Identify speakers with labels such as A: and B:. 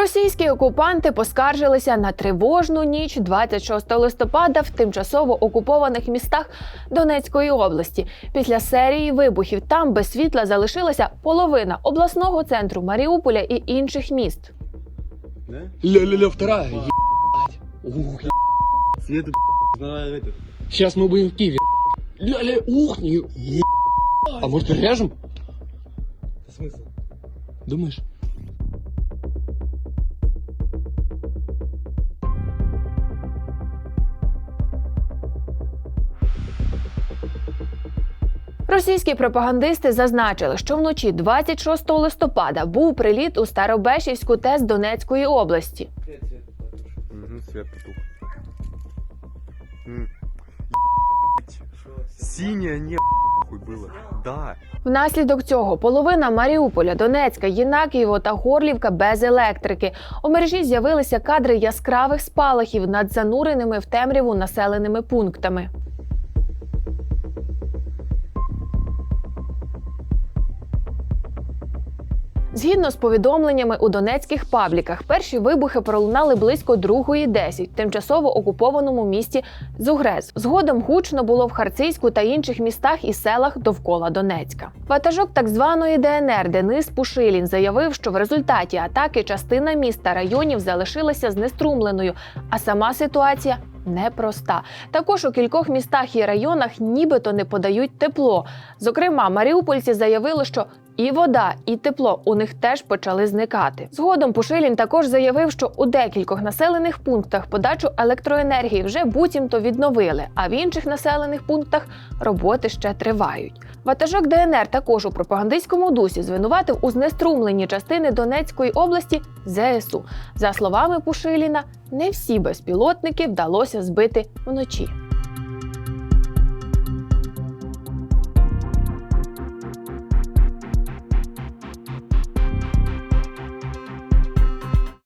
A: Російські окупанти поскаржилися на тривожну ніч 26 листопада в тимчасово окупованих містах Донецької області. Після серії вибухів там без світла залишилася половина обласного центру Маріуполя і інших міст.
B: Да?
C: Ля-ля-ля, вторая, ебать. Ух,
B: Света, на этот.
C: сейчас мы будем в Киеве. Ля-ля, ух, не, е- А может режем?
B: Смысл?
C: Думаешь?
A: Російські пропагандисти зазначили, що вночі 26 листопада був приліт у Старобешівську ТЕС Донецької області.
B: Угу, потух. Синее небо. Да.
A: Внаслідок цього половина Маріуполя, Донецька, Єнакієво та Горлівка без електрики. У мережі з'явилися кадри яскравих спалахів над зануреними в темряву населеними пунктами. Згідно з повідомленнями у донецьких пабліках, перші вибухи пролунали близько 2.10 в тимчасово окупованому місті Зугрез. Згодом гучно було в Харцизьку та інших містах і селах довкола Донецька. Ватажок так званої ДНР Денис Пушилін заявив, що в результаті атаки частина міста районів залишилася знеструмленою, а сама ситуація. Непроста. Також у кількох містах і районах нібито не подають тепло. Зокрема, маріупольці заявили, що і вода, і тепло у них теж почали зникати. Згодом Пушилін також заявив, що у декількох населених пунктах подачу електроенергії вже буцімто відновили, а в інших населених пунктах роботи ще тривають. Ватажок ДНР також у пропагандистському дусі звинуватив у знеструмленні частини Донецької області ЗСУ. За словами Пушиліна, не всі безпілотники вдалося збити вночі.